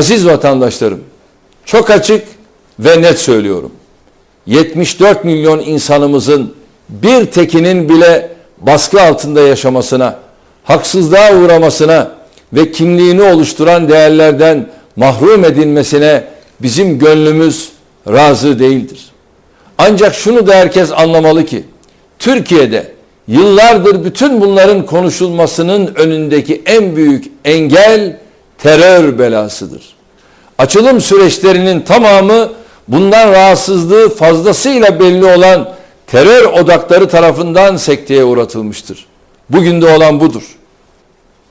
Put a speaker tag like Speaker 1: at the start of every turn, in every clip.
Speaker 1: Aziz vatandaşlarım, çok açık ve net söylüyorum. 74 milyon insanımızın bir tekinin bile baskı altında yaşamasına, haksızlığa uğramasına ve kimliğini oluşturan değerlerden mahrum edilmesine bizim gönlümüz razı değildir. Ancak şunu da herkes anlamalı ki Türkiye'de yıllardır bütün bunların konuşulmasının önündeki en büyük engel terör belasıdır. Açılım süreçlerinin tamamı bundan rahatsızlığı fazlasıyla belli olan terör odakları tarafından sekteye uğratılmıştır. Bugün de olan budur.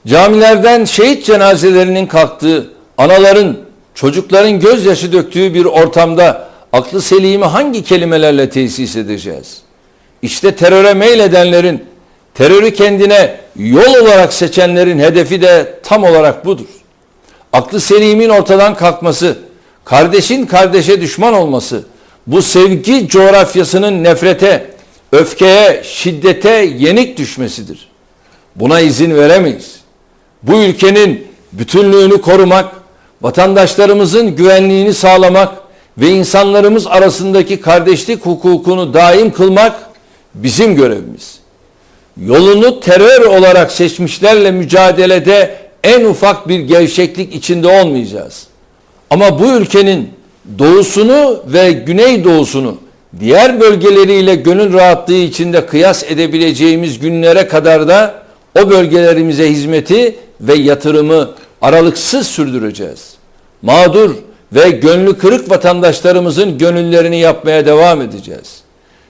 Speaker 1: Camilerden şehit cenazelerinin kalktığı, anaların, çocukların gözyaşı döktüğü bir ortamda aklı selimi hangi kelimelerle tesis edeceğiz? İşte teröre meyledenlerin, terörü kendine yol olarak seçenlerin hedefi de tam olarak budur. Aklı selimin ortadan kalkması, kardeşin kardeşe düşman olması, bu sevgi coğrafyasının nefrete, öfkeye, şiddete yenik düşmesidir. Buna izin veremeyiz. Bu ülkenin bütünlüğünü korumak, vatandaşlarımızın güvenliğini sağlamak ve insanlarımız arasındaki kardeşlik hukukunu daim kılmak bizim görevimiz. Yolunu terör olarak seçmişlerle mücadelede en ufak bir gevşeklik içinde olmayacağız. Ama bu ülkenin doğusunu ve güneydoğusunu diğer bölgeleriyle gönül rahatlığı içinde kıyas edebileceğimiz günlere kadar da o bölgelerimize hizmeti ve yatırımı aralıksız sürdüreceğiz. Mağdur ve gönlü kırık vatandaşlarımızın gönüllerini yapmaya devam edeceğiz.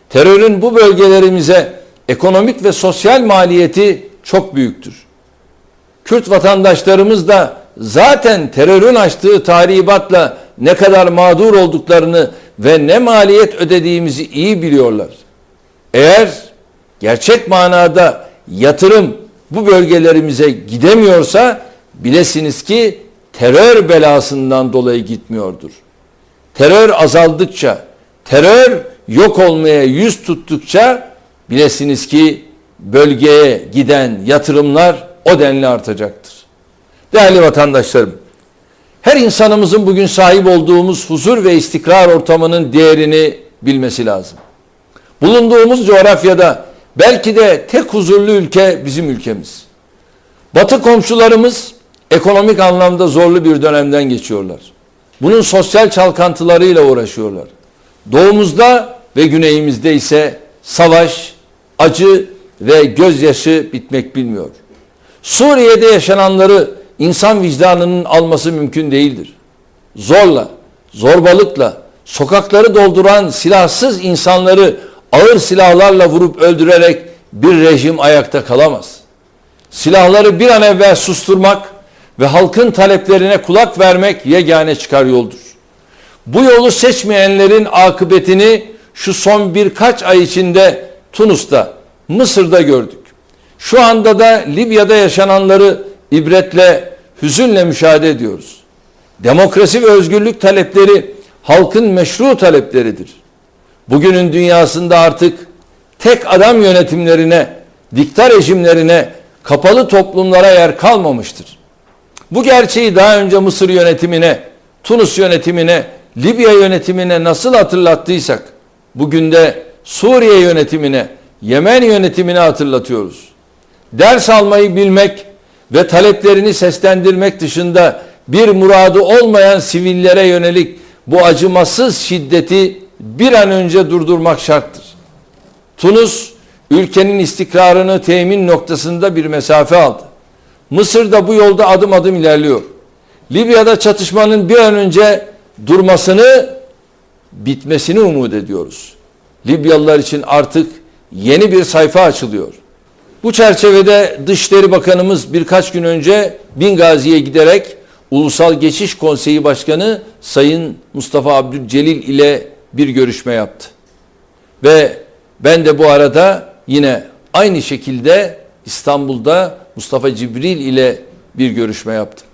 Speaker 1: Terörün bu bölgelerimize ekonomik ve sosyal maliyeti çok büyüktür. Kürt vatandaşlarımız da zaten terörün açtığı tahribatla ne kadar mağdur olduklarını ve ne maliyet ödediğimizi iyi biliyorlar. Eğer gerçek manada yatırım bu bölgelerimize gidemiyorsa bilesiniz ki terör belasından dolayı gitmiyordur. Terör azaldıkça, terör yok olmaya yüz tuttukça bilesiniz ki bölgeye giden yatırımlar o denli artacaktır. Değerli vatandaşlarım, her insanımızın bugün sahip olduğumuz huzur ve istikrar ortamının değerini bilmesi lazım. Bulunduğumuz coğrafyada belki de tek huzurlu ülke bizim ülkemiz. Batı komşularımız ekonomik anlamda zorlu bir dönemden geçiyorlar. Bunun sosyal çalkantılarıyla uğraşıyorlar. Doğumuzda ve güneyimizde ise savaş, acı ve gözyaşı bitmek bilmiyor. Suriye'de yaşananları insan vicdanının alması mümkün değildir. Zorla, zorbalıkla, sokakları dolduran silahsız insanları ağır silahlarla vurup öldürerek bir rejim ayakta kalamaz. Silahları bir an evvel susturmak ve halkın taleplerine kulak vermek yegane çıkar yoldur. Bu yolu seçmeyenlerin akıbetini şu son birkaç ay içinde Tunus'ta, Mısır'da gördük. Şu anda da Libya'da yaşananları ibretle, hüzünle müşahede ediyoruz. Demokrasi ve özgürlük talepleri halkın meşru talepleridir. Bugünün dünyasında artık tek adam yönetimlerine, dikta rejimlerine, kapalı toplumlara yer kalmamıştır. Bu gerçeği daha önce Mısır yönetimine, Tunus yönetimine, Libya yönetimine nasıl hatırlattıysak, bugün de Suriye yönetimine, Yemen yönetimine hatırlatıyoruz. Ders almayı bilmek ve taleplerini seslendirmek dışında bir muradı olmayan sivillere yönelik bu acımasız şiddeti bir an önce durdurmak şarttır. Tunus ülkenin istikrarını temin noktasında bir mesafe aldı. Mısır da bu yolda adım adım ilerliyor. Libya'da çatışmanın bir an önce durmasını, bitmesini umut ediyoruz. Libyalılar için artık yeni bir sayfa açılıyor. Bu çerçevede Dışişleri Bakanımız birkaç gün önce Bingazi'ye giderek Ulusal Geçiş Konseyi Başkanı Sayın Mustafa Abdülcelil ile bir görüşme yaptı. Ve ben de bu arada yine aynı şekilde İstanbul'da Mustafa Cibril ile bir görüşme yaptım.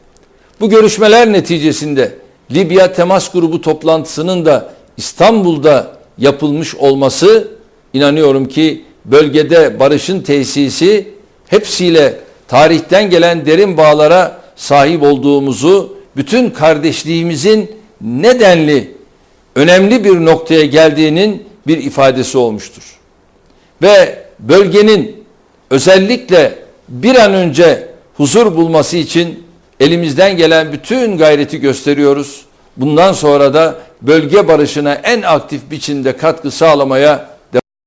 Speaker 1: Bu görüşmeler neticesinde Libya Temas Grubu toplantısının da İstanbul'da yapılmış olması inanıyorum ki bölgede barışın tesisi hepsiyle tarihten gelen derin bağlara sahip olduğumuzu bütün kardeşliğimizin nedenli önemli bir noktaya geldiğinin bir ifadesi olmuştur. Ve bölgenin özellikle bir an önce huzur bulması için elimizden gelen bütün gayreti gösteriyoruz. Bundan sonra da bölge barışına en aktif biçimde katkı sağlamaya